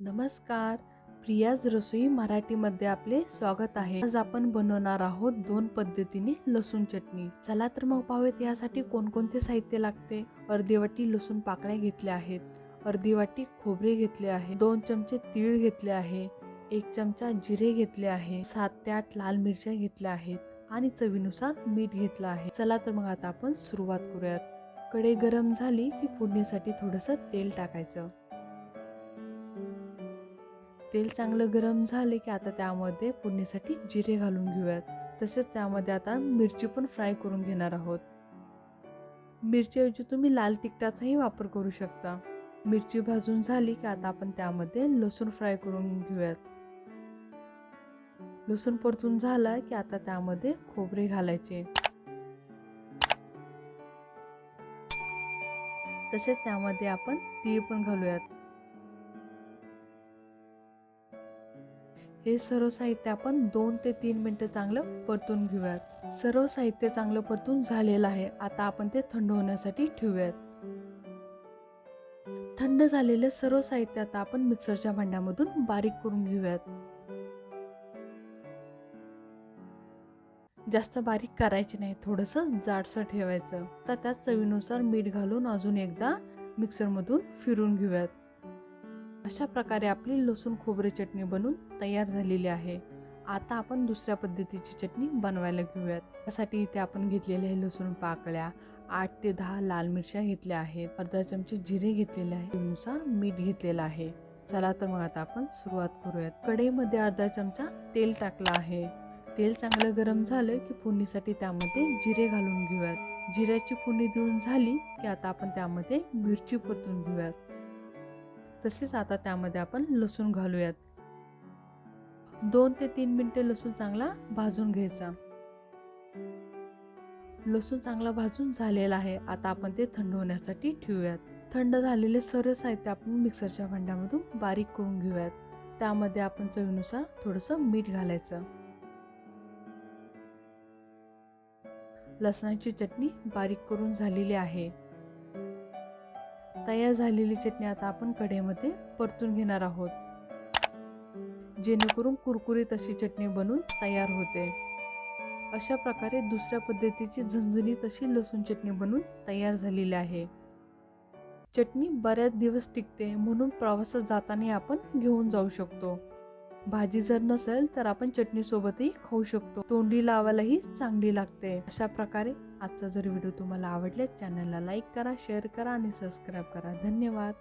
नमस्कार. प्रियाज रसोई मराठीमध्ये आपले स्वागत आहे. आज आपण बनवणार आहोत दोन पद्धतीने लसूण चटणी. चला तर मग पाहूयात यासाठी कोणकोणते साहित्य लागते. अर्धी वाटी लसूण पाकळ्या घेतल्या आहेत. अर्धी वाटी खोबरे घेतले आहे. दोन चमचे तीळ घेतले आहे. एक चमचा जिरे घेतले आहे. सात ते आठ लाल मिरच्या घेतल्या आहेत आणि चवीनुसार मीठ घेतलं आहे. चला तर मग आता आपण सुरुवात करूयात. कढई गरम झाली की फोडणीसाठी थोडंसं तेल टाकायचं. तेल चांगलं गरम झाले की आता त्यामध्ये फोडणीसाठी जिरे घालून घेऊयात. तसेच त्यामध्ये आता मिरची पण फ्राय करून घेणार आहोत. मिरचीऐवजी तुम्ही लाल तिखटाचाही वापर करू शकता. मिरची भाजून झाली की आता आपण त्यामध्ये लसूण फ्राय करून घेऊयात. लसूण परतून झाला की आता त्यामध्ये खोबरे घालायचे. तसेच त्यामध्ये आपण तीळ पण घालूयात. हे सर्व साहित्य आपण दोन ते तीन मिनटं चांगलं परतून घेऊयात. सर्व साहित्य चांगलं परतून झालेलं आहे. आता आपण ते थंड होण्यासाठी ठेवूयात. थंड झालेले सर्व साहित्य आता आपण मिक्सरच्या भांड्यामधून बारीक करून घेऊयात. जास्त बारीक करायचे नाही. थोडंसं जाडसं ठेवायचं. तर त्यात चवीनुसार मीठ घालून अजून एकदा मिक्सरमधून फिरून घेऊयात. अशा प्रकारे आपली लसूण खोबरे चटणी बनून तयार झालेली आहे. आता आपण दुसऱ्या पद्धतीची चटणी बनवायला घेऊयात. त्यासाठी इथे आपण घेतलेले आहे लसूण पाकळ्या आठ ते दहा लाल मिरच्या घेतल्या आहेत. अर्धा चमचे जिरे घेतलेले आहे. त्यानुसार मीठ घेतलेलं आहे. चला तर मग आता आपण सुरुवात करूयात. कढईमध्ये अर्धा चमचा तेल टाकला आहे. तेल चांगलं गरम झालं की फोडणीसाठी त्यामध्ये जिरे घालून घेऊयात. जिऱ्याची फोडणी देऊन झाली की आता आपण त्यामध्ये मिरची परतून घेऊयात. तसेच आता त्यामध्ये आपण लसूण घालूयात. दोन ते तीन मिनटे लसूण चांगला भाजून घ्यायचा. लसूण चांगला भाजून झालेला आहे. आता आपण ते थंड होण्यासाठी ठेवूयात. थंड झालेले सर्व साहित्य आपण मिक्सरच्या भांड्यामधून बारीक करून घेऊयात. त्यामध्ये आपण चवीनुसार थोडंसं मीठ घालायचं. लसणाची चटणी बारीक करून झालेली आहे. तयार झालेली चटणी आता आपण कढईमध्ये परतून घेणार आहोत. जेणेकरून कुरकुरीत अशी चटणी बनून तयार होते. अशा प्रकारे दुसऱ्या पद्धतीची झणझणीत अशी लसूण चटणी बनून तयार झालेली आहे. चटणी बऱ्याच दिवस टिकते म्हणून प्रवासात जाताना आपण घेऊन जाऊ शकतो. भाजी जर नसेल तर आपण चटणीसोबतही खाऊ शकतो. तोंडी लावायलाही चांगली लागते. अशा प्रकारे आजचा जर व्हिडिओ तुम्हाला आवडला चॅनलला लाईक करा शेअर करा आणि सबस्क्राईब करा. धन्यवाद.